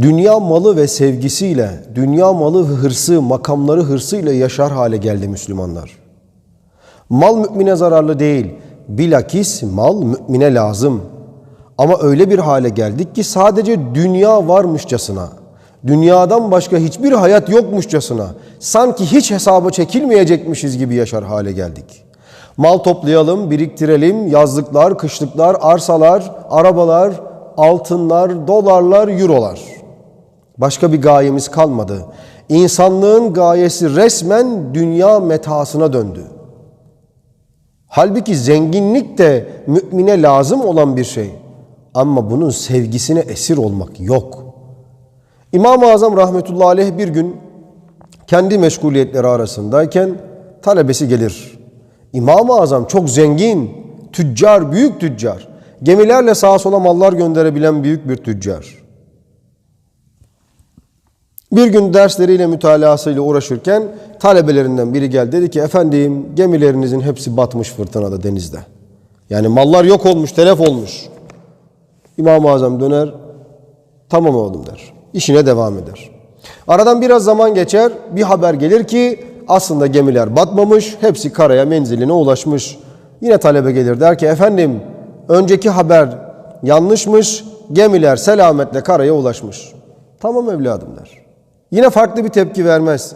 Dünya malı ve sevgisiyle, dünya malı hırsı, makamları hırsıyla yaşar hale geldi Müslümanlar. Mal mümine zararlı değil, bilakis mal mümine lazım. Ama öyle bir hale geldik ki sadece dünya varmışçasına, dünyadan başka hiçbir hayat yokmuşçasına, sanki hiç hesaba çekilmeyecekmişiz gibi yaşar hale geldik. Mal toplayalım, biriktirelim, yazlıklar, kışlıklar, arsalar, arabalar, altınlar, dolarlar, eurolar. Başka bir gayemiz kalmadı. İnsanlığın gayesi resmen dünya metasına döndü. Halbuki zenginlik de mümine lazım olan bir şey. Ama bunun sevgisine esir olmak yok. İmam-ı Azam rahmetullahi aleyh bir gün kendi meşguliyetleri arasındayken talebesi gelir. İmam-ı Azam çok zengin, tüccar, büyük tüccar. Gemilerle sağa sola mallar gönderebilen büyük bir tüccar. Bir gün dersleriyle mütalasıyla uğraşırken talebelerinden biri geldi dedi ki efendim gemilerinizin hepsi batmış fırtınada denizde. Yani mallar yok olmuş, telef olmuş. İmam-ı Azam döner tamam oğlum der. İşine devam eder. Aradan biraz zaman geçer bir haber gelir ki aslında gemiler batmamış hepsi karaya menziline ulaşmış. Yine talebe gelir der ki efendim önceki haber yanlışmış gemiler selametle karaya ulaşmış. Tamam evladım der. Yine farklı bir tepki vermez.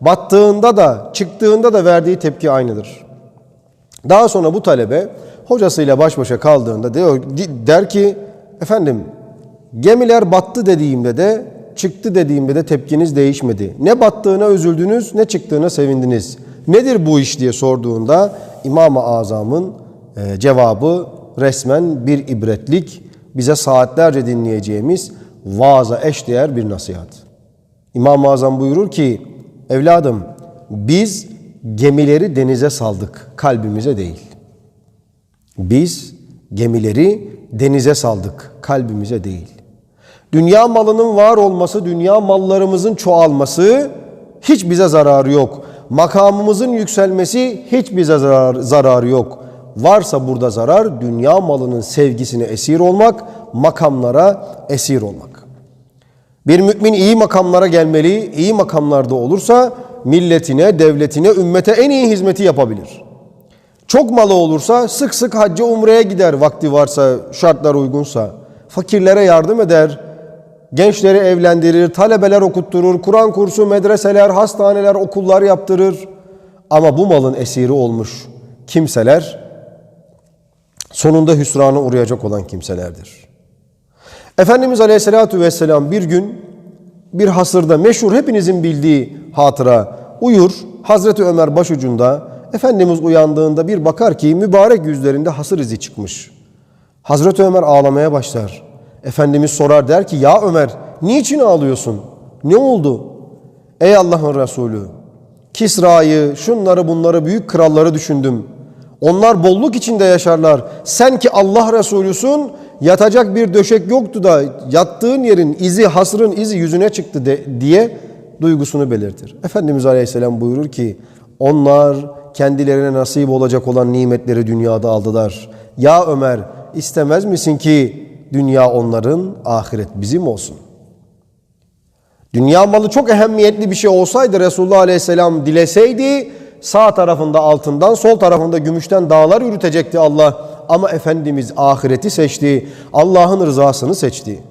Battığında da çıktığında da verdiği tepki aynıdır. Daha sonra bu talebe hocasıyla baş başa kaldığında diyor, der ki efendim gemiler battı dediğimde de çıktı dediğimde de tepkiniz değişmedi. Ne battığına üzüldünüz ne çıktığına sevindiniz. Nedir bu iş diye sorduğunda İmam-ı Azam'ın e, cevabı resmen bir ibretlik bize saatlerce dinleyeceğimiz vaaza eşdeğer bir nasihat. İmam-ı Azam buyurur ki evladım biz gemileri denize saldık kalbimize değil. Biz gemileri denize saldık kalbimize değil. Dünya malının var olması, dünya mallarımızın çoğalması hiç bize zararı yok. Makamımızın yükselmesi hiç bize zarar, zararı yok. Varsa burada zarar dünya malının sevgisine esir olmak, makamlara esir olmak. Bir mümin iyi makamlara gelmeli, iyi makamlarda olursa milletine, devletine, ümmete en iyi hizmeti yapabilir. Çok malı olursa sık sık hacca umreye gider vakti varsa, şartlar uygunsa. Fakirlere yardım eder, gençleri evlendirir, talebeler okutturur, Kur'an kursu, medreseler, hastaneler, okullar yaptırır. Ama bu malın esiri olmuş kimseler sonunda hüsrana uğrayacak olan kimselerdir. Efendimiz Aleyhisselatü Vesselam bir gün bir hasırda meşhur hepinizin bildiği hatıra uyur. Hazreti Ömer başucunda Efendimiz uyandığında bir bakar ki mübarek yüzlerinde hasır izi çıkmış. Hazreti Ömer ağlamaya başlar. Efendimiz sorar der ki ya Ömer niçin ağlıyorsun? Ne oldu? Ey Allah'ın Resulü Kisra'yı, şunları bunları büyük kralları düşündüm. Onlar bolluk içinde yaşarlar. Sen ki Allah Resulüsün yatacak bir döşek yoktu da yattığın yerin izi, hasrın izi yüzüne çıktı de, diye duygusunu belirtir. Efendimiz Aleyhisselam buyurur ki onlar kendilerine nasip olacak olan nimetleri dünyada aldılar. Ya Ömer istemez misin ki dünya onların, ahiret bizim olsun? Dünya malı çok ehemmiyetli bir şey olsaydı Resulullah Aleyhisselam dileseydi sağ tarafında altından sol tarafında gümüşten dağlar yürütecekti Allah. Ama Efendimiz ahireti seçti. Allah'ın rızasını seçti.